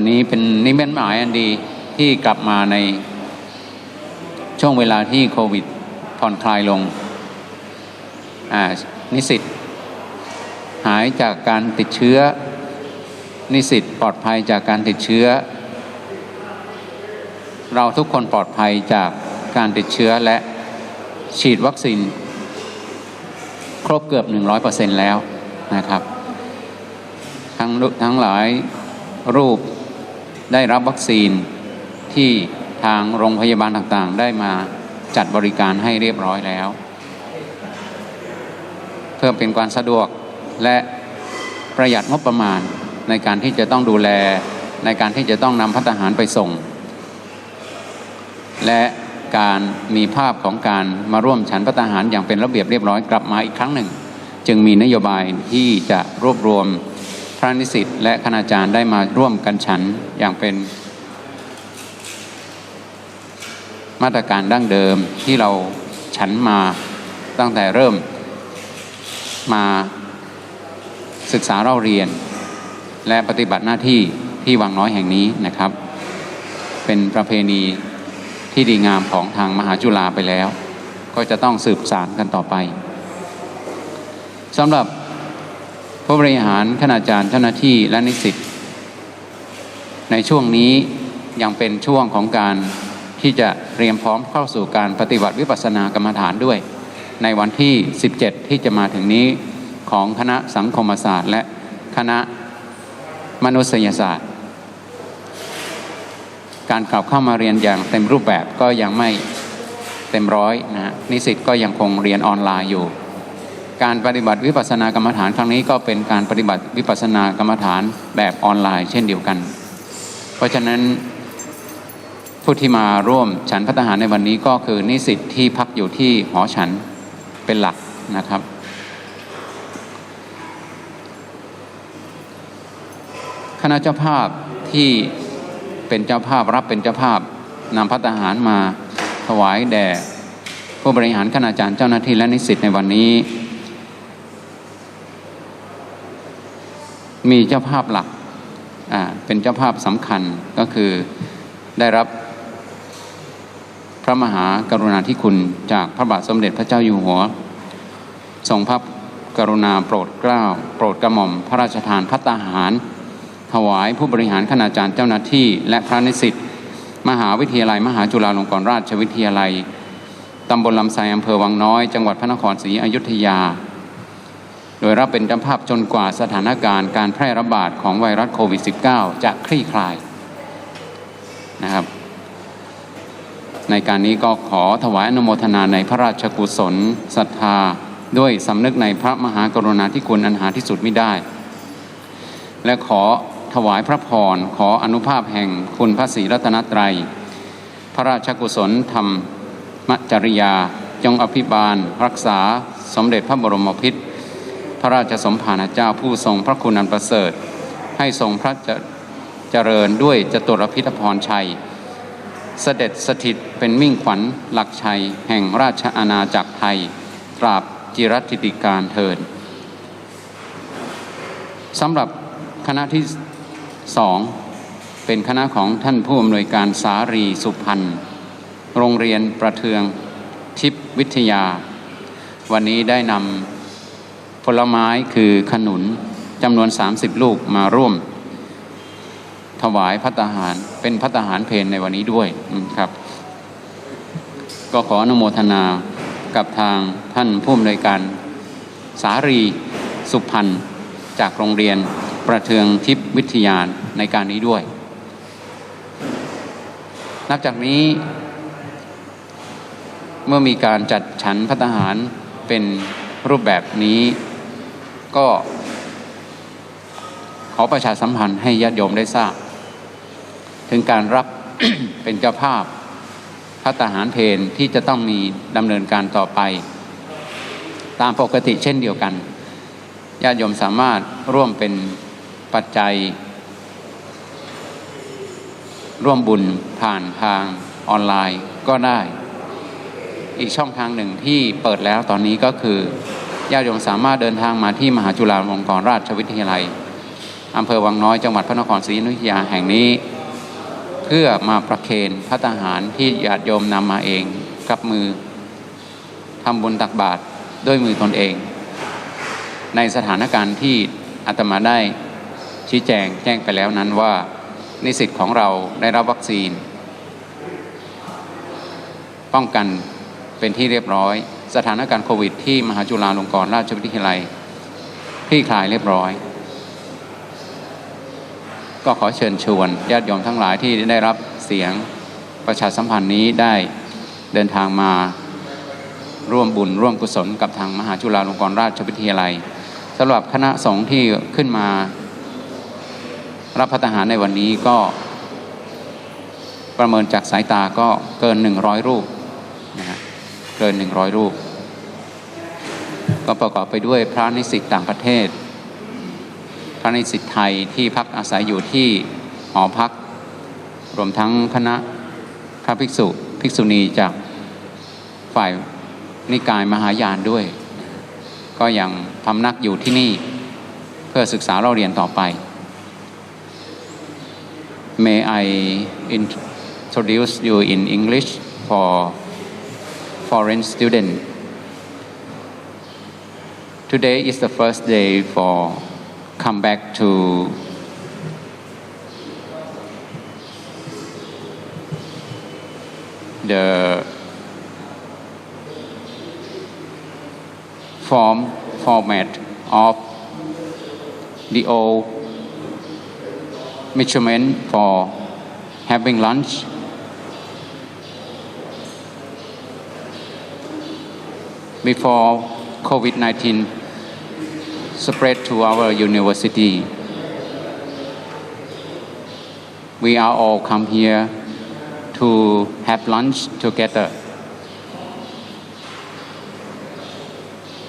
วันนี้เป็นนิมิตหมายอันดีที่กลับมาในช่วงเวลาที่โควิดผ่อนคลายลง นิสิตหายจากการติดเชื้อ นิสิตปลอดภัยจากการติดเชื้อ เราทุกคนปลอดภัยจากการติดเชื้อและฉีดวัคซีน ครบเกือบ 100%แล้วนะครับ ทั้งทั้งหลายรูป ได้รับวัคซีนที่ทางโรงพยาบาลต่างๆ ได้มาจัดบริการให้เรียบร้อยแล้ว เพื่อเป็นความสะดวกและประหยัดงบประมาณในการที่จะต้องดูแลในการที่จะต้องนำพัฒหารไปส่ง และการมีภาพของการมาร่วมฉันพัฒหารอย่างเป็นระเบียบเรียบร้อยกลับมาอีกครั้งหนึ่ง จึงมีนโยบายที่จะรวบรวม พระนิสิตและคณาจารย์ได้มาร่วมกันฉันอย่างเป็น มาตรการดั้งเดิมที่เราฉันมาตั้งแต่เริ่มมาศึกษาเราเรียน และปฏิบัติหน้าที่ที่วังน้อยแห่งนี้นะครับ เป็นประเพณีที่ดีงามของทางมหาจุฬาไปแล้ว ก็จะต้องสืบสารกันต่อไปสำหรับ ผู้บริหารคณาจารย์เจ้าหน้าที่และนิสิตในช่วงนี้ยังเป็นช่วงของการที่จะเตรียมพร้อมเข้าสู่การปฏิบัติวิปัสสนากรรมฐานด้วย ในวันที่ 17 ที่จะมาถึงนี้ของคณะสังคมศาสตร์และคณะมนุษยศาสตร์ การกลับเข้ามาเรียนอย่างเต็มรูปแบบก็ยังไม่เต็มร้อยนะฮะนิสิตก็ยังคงเรียนออนไลน์อยู่ การปฏิบัติวิปัสสนากรรมฐานครั้งนี้ก็เป็นการปฏิบัติวิปัสสนากรรมฐานแบบออนไลน์เช่นเดียวกัน เพราะฉะนั้นผู้ที่มาร่วมฉันพัฒหารในวันนี้ก็คือนิสิตที่พักอยู่ที่หอฉันเป็นหลักนะครับ คณะเจ้าภาพที่เป็นเจ้าภาพรับเป็นเจ้าภาพนำพัฒหารมาถวายแด่ผู้บริหารคณาจารย์เจ้าหน้าที่และนิสิตในวันนี้ มีเจ้าภาพหลักเป็นเจ้าภาพสำคัญก็คือได้รับพระมหากรุณาธิคุณจากพระบาทสมเด็จพระเจ้าอยู่หัว ทรงพระกรุณาโปรดเกล้า โปรดกระหม่อมพระราชทานพัตตาหาร ถวายผู้บริหารคณาจารย์เจ้าหน้าที่ และพระนิสิตมหาวิทยาลัย มหาจุฬาลงกรณราชวิทยาลัยตำบลลำไทรอำเภอวังน้อย จังหวัดพระนครศรีอยุธยา โดยรับเป็นเจ้าภาพจนกว่าสถานการณ์การแพร่ระบาดของไวรัสโควิด -19 จะคลี่คลายนะครับ ในการนี้ก็ขอถวายอนุโมทนาในพระราชกุศลศรัทธา ด้วยสำนึกในพระมหากรุณาธิคุณอันหาที่สุดไม่ได้ และขอถวายพระพรขออนุภาพแห่งคุณพระศรีรัตนตรัย พระราชกุศลธรรมจริยา จงอภิบาล รักษาสมเด็จพระบรมพิตร พระราชสมภารเจ้าผู้ทรงพระคุณอันประเสริฐ ให้ทรงพระเจริญด้วยจตุรพิธพรชัย เสด็จสถิตเป็นมิ่งขวัญหลักชัย แห่งราชอาณาจักรไทย ตราบจิรัติติการเทินสำหรับคณะที่สองเป็นคณะของท่านผู้อำนวยการสารีสุพรรณโรงเรียนประเทืองทิพวิทยา วันนี้ได้นำ ลไม้คือขนุนจำนวน 30 ลูกมาร่วม ถวายพัตหารเป็นพัตหารเพนในวันนี้ด้วยครับ ก็ขออนุโมทนากับทางท่านผู้อำนวยการสารีสุพรรณจากโรงเรียนประเทืองทิพย์วิทยาในการนี้ด้วย นับจากนี้ เมื่อมีการจัดฉันพัตหารเป็นรูปแบบนี้ ก็ ขอประชาสัมพันธ์ให้ญาติโยมได้ทราบ ถึงการรับเป็นเจ้าภาพพัตหารเพนที่จะต้องมีดำเนินการต่อไป ตามปกติเช่นเดียวกันญาติโยมสามารถร่วมเป็นปัจจัย ร่วมบุญผ่านทางออนไลน์ก็ได้ อีกช่องทางหนึ่งที่เปิดแล้วตอนนี้ก็คือ ญาติโยมสามารถเดินทางมาที่มหาจุฬาลงกรณราชวิทยาลัยอำเภอวังน้อยจังหวัดพระนครศรีอยุธยาแห่งนี้ เพื่อมาประเคนพระทหารที่ญาติโยมนำมาเองกับมือทำบุญตักบาตรด้วยมือตนเอง ในสถานการณ์ที่อาตมาได้ชี้แจงแจ้งไปแล้วนั้นว่านิสิตของเราได้รับวัคซีน ป้องกันเป็นที่เรียบร้อย สถานการณ์โควิด ที่มหาจุฬาลงกรณราชวิทยาลัยคลี่คลายเรียบร้อย ก็ขอเชิญชวนญาติโยมทั้งหลายที่ได้รับเสียงประชาสัมพันธ์นี้ได้เดินทางมาร่วมบุญร่วมกุศลกับทางมหาจุฬาลงกรณราชวิทยาลัยสำหรับคณะสงฆ์ที่ขึ้นมารับพัฒหารในวันนี้ก็ประเมินจากสายตาก็เกิน 100 รูปนะฮะ เกิน 100 รูป ก็ประกอบไปด้วยพระนิสิตต่างประเทศ พระนิสิตไทยที่พักอาศัยอยู่ที่หอพัก รวมทั้งคณะพระภิกษุภิกษุณีจากฝ่ายนิกายมหายานด้วย ก็ยังพำนักอยู่ที่นี่เพื่อศึกษาเราเรียนต่อไป May I introduce you in English for foreign student. Today is the first day for come back to the form format of the old measurement for having lunch. Before COVID 19 spread to our university, we are all come here to have lunch together.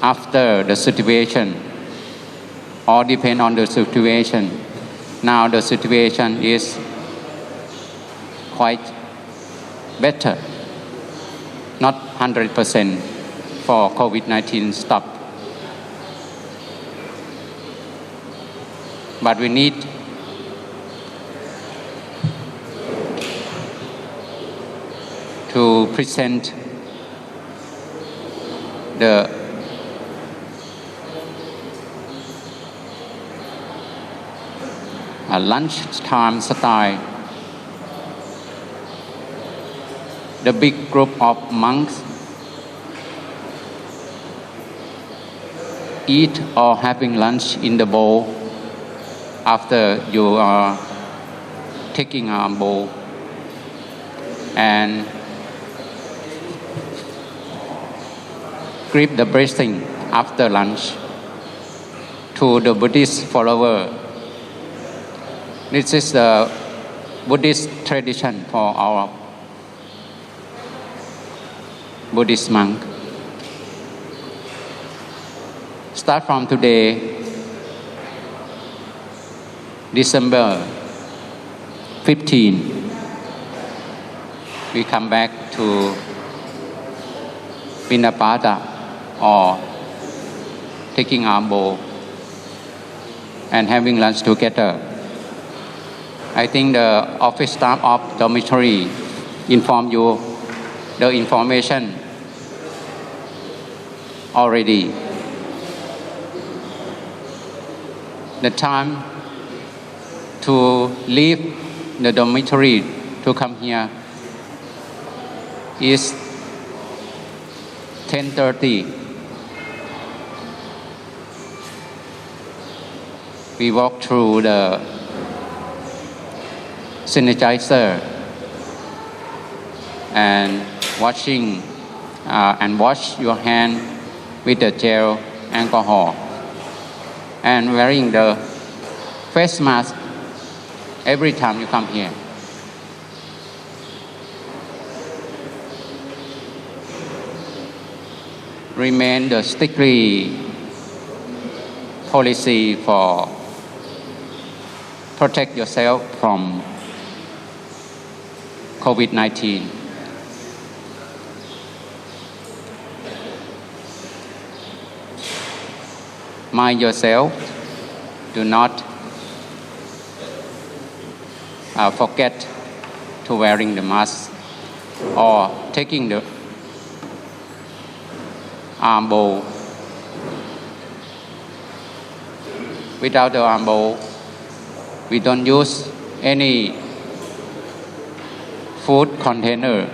After the situation, all depend on the situation. Now the situation is quite better, not 100% for COVID-19 stop. But we need to present the a lunchtime style. The big group of monks eat or having lunch in the bowl after you are taking a bowl and grip the blessing after lunch to the Buddhist follower. This is the Buddhist tradition for our Buddhist monk. Start from today, December 15, we come back to Pinapada or taking our and having lunch together. I think the office staff of dormitory inform you the information already. The time to leave the dormitory to come here is 10:30. We walk through the sanitizer and washing uh, and wash your hand with the gel alcohol and wearing the face mask every time you come here. Remain the strictly policy for protect yourself from COVID-19. Mind yourself, do not uh, forget to wearing the mask or taking the arm bowl. Without the arm bowl, we don't use any food container.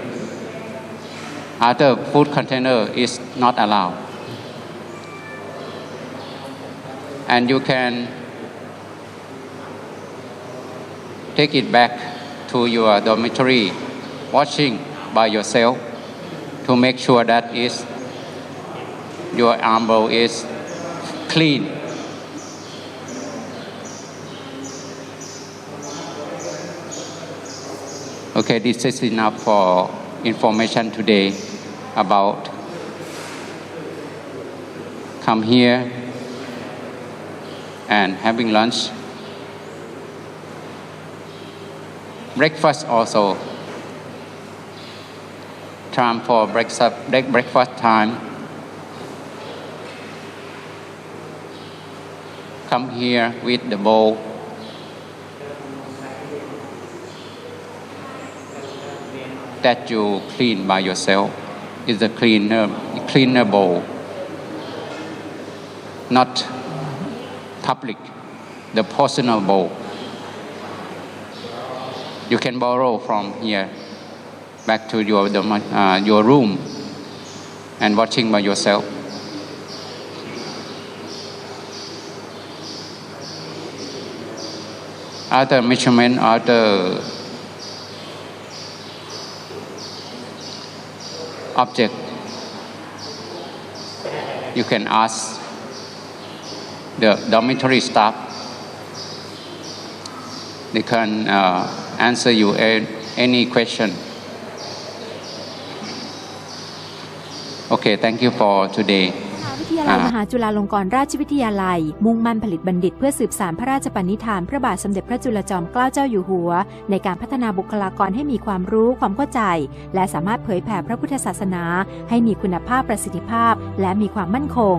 Other food container is not allowed. And you can take it back to your dormitory, watching by yourself to make sure that is your arm is clean. Okay, this is enough for information today about come here and having lunch. Breakfast also. Time for breakfast, break- breakfast time. Come here with the bowl. that you clean by yourself is a cleaner, cleaner bowl, not public, the personal bowl. You can borrow from here back to your, uh, your room and watching by yourself. Other measurement, other object, you can ask the dormitory staff. They can uh, answer you a- any question. Okay, thank you for today. วิทยาลัยมหาจุฬาลงกรณราชวิทยาลัย มุ่งมั่นผลิตบัณฑิตเพื่อสืบสานพระราชปณิธานพระบาทสมเด็จพระจุลจอมเกล้าเจ้าอยู่หัว ในการพัฒนาบุคลากรให้มีความรู้ความเข้าใจ และสามารถเผยแผ่พระพุทธศาสนา ให้มีคุณภาพประสิทธิภาพ และมีความมั่นคง